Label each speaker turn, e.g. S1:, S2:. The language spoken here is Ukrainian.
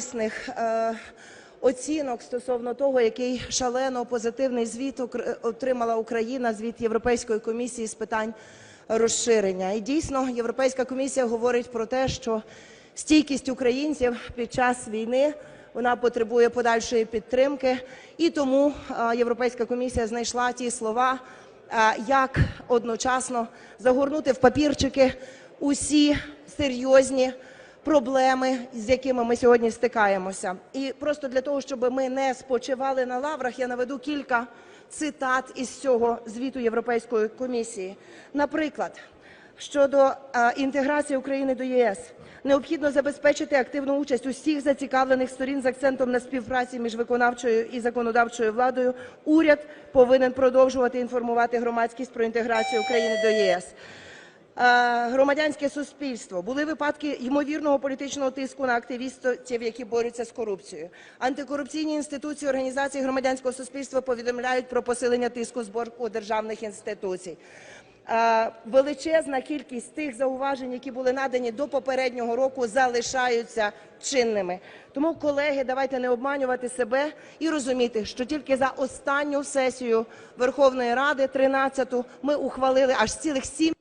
S1: різних е, оцінок стосовно того, який шалено позитивний звіт отримала Україна, звіт Європейської комісії з питань розширення. І дійсно, Європейська комісія говорить про те, що стійкість українців під час війни вона потребує подальшої підтримки, і тому е, Європейська комісія знайшла ті слова, е, як одночасно загорнути в папірчики усі серйозні проблеми, з якими ми сьогодні стикаємося. І просто для того, щоб ми не спочивали на лаврах, я наведу кілька цитат із цього звіту Європейської комісії. Наприклад, щодо е, інтеграції України до ЄС. Необхідно забезпечити активну участь усіх зацікавлених сторін з акцентом на співпраці між виконавчою і законодавчою владою. Уряд повинен продовжувати інформувати громадськість про інтеграцію України до ЄС. Е, Громадянське суспільство були випадки ймовірного політичного тиску на активістів, які борються з корупцією. Антикорупційні інституції організації громадянського суспільства повідомляють про посилення тиску з боку державних інституцій. Е, Величезна кількість тих зауважень, які були надані до попереднього року, залишаються чинними. Тому, колеги, давайте не обманювати себе і розуміти, що тільки за останню сесію Верховної Ради, 13-ту, ми ухвалили аж цілих сім.